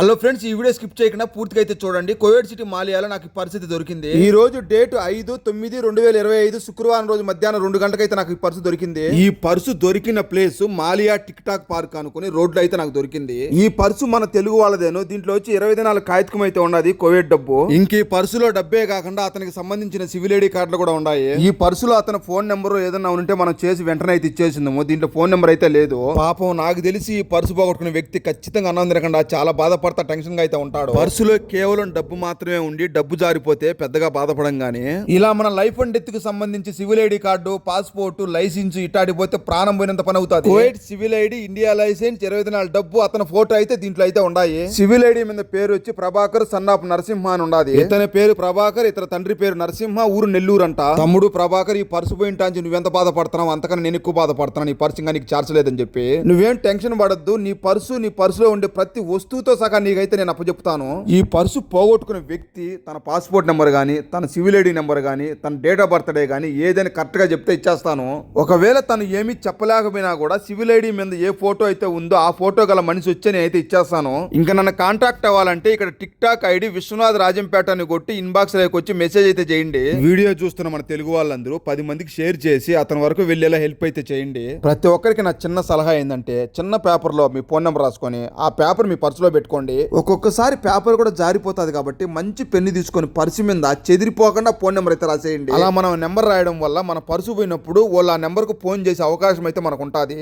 Hello friends ఈ video skip చేయకుండా పూర్తిగా అయితే చూడండి. కోవిడ్ సిటీ మాలియాలో నాకు ఈ పరిస్థితి దొరికింది. ఈ రోజు డేట్ ఐదు తొమ్మిది రెండు వేల ఇరవై ఐదు శుక్రవారం రోజు మధ్యాహ్నం రెండు గంటలకైతే నాకు ఈ పర్సు దొరికింది. ఈ పర్సు దొరికిన ప్లేస్ మాలియా టిక్ టాక్ పార్క్ అనుకుని రోడ్లో అయితే నాకు దొరికింది. ఈ పర్సు మన తెలుగు వాళ్ళదేను. దీంట్లో వచ్చి ఇరవై దినాల కాగితం అయితే ఉన్నది కోవిడ్ డబ్బు. ఇంక ఈ పర్సులో డబ్బే కాకుండా అతనికి సంబంధించిన సివిల్ ఐడి కార్డులు కూడా ఉన్నాయి. ఈ పర్సులో అతని ఫోన్ నెంబర్ ఏదన్నా ఉంటే మనం చేసి వెంటనే అయితే ఇచ్చేసిందాము. దీంట్లో ఫోన్ నెంబర్ అయితే లేదు. పాపం నాకు తెలిసి ఈ పర్సు పోగొట్టుకున్న వ్యక్తి ఖచ్చితంగా అన్నం తినకుండా చాలా బాధపడతా టెన్షన్గా అయితే ఉంటాడు. పర్సులో కేవలం డబ్బు మాత్రమే ఉండి డబ్బు జారిపోతే పెద్దగా బాధపడం గానీ ఇలా మన లైఫ్ అండ్ డెత్కి సంబంధించి civil ID card passport license ఇట్టాడిపోతే ప్రాణం పోయినంత పని అవుతుంది. Kuwait civil ID India license ఇరవై దినాల డబ్బు అతని ఫోటో అయితే దీంట్లో అయితే ఉన్నాయి సివిల్ ఐడి మీద పేరు వచ్చి ప్రభాకర్ సన్నాప్ నరసింహ అని ఉండాది. ఇతని పేరు ప్రభాకర్ ఇతర తండ్రి పేరు నరసింహ ఊరు నెల్లూరు అంట. తమ్ముడు ప్రభాకర్ ఈ పర్సు పోయింటాంచి నువ్వెంత బాధపడుతున్నావు? అంతకన్నా నేను ఎక్కువ బాధపడుతున్నాను. ఈ పర్సు ఇంకా నీకు చార్చలేదని చెప్పి. నువ్వేం టెన్షన్ పడద్దు. నీ పర్సు నీ పర్సులో ఉండే ప్రతి వస్తువుతో సహా నీకైతే నేను అప్పచెప్తాను ఈ పర్సు పోగొట్టుకున్న వ్యక్తి తన పాస్పోర్ట్ నెంబర్ కానీ తన సివిల్ ఐడి నెంబర్ కానీ తన డేట్ ఆఫ్ బర్త్డే కానీ ఏదైనా కరెక్ట్గా చెప్తే ఇచ్చేస్తాను. ఒకవేళ తను ఏమీ చెప్పలేకపోయినా కూడా సివిల్ ఐడి మీద ఏ ఫోటో అయితే ఉందో ఆ ఫోటో గల మనిషి వచ్చి నేను అయితే ఇచ్చేస్తాను. ఇంకా నన్ను కాంటాక్ట్ అవ్వాలంటే ఇక్కడ TikTok ID Vishwanath Rajampet అని కొట్టి ఇన్బాక్స్లోకి వచ్చి మెసేజ్ అయితే చేయండి. వీడియో చూస్తున్న మన తెలుగు వాళ్ళందరూ పది మందికి షేర్ చేసి అతని వరకు వెళ్ళేలా హెల్ప్ అయితే చేయండి. ప్రతి ఒక్కరికి నా చిన్న సలహా ఏంటంటే చిన్న పేపర్లో మీ ఫోన్ నెంబర్ రాసుకొని ఆ పేపర్ మీ పర్సులో పెట్టుకోండి. ఒక్కొక్కసారి పేపర్ కూడా జారిపోతుంది కాబట్టి మంచి పెన్ను తీసుకొని పర్సు మీద చెదిరిపోకుండా ఫోన్ నెంబర్ అయితే రాసేయండి. అలా మనం నెంబర్ రాయడం వల్ల మన పర్సు పోయినప్పుడు వాళ్ళు ఆ నెంబర్కు ఫోన్ చేసే అవకాశం అయితే మనకు ఉంటుంది.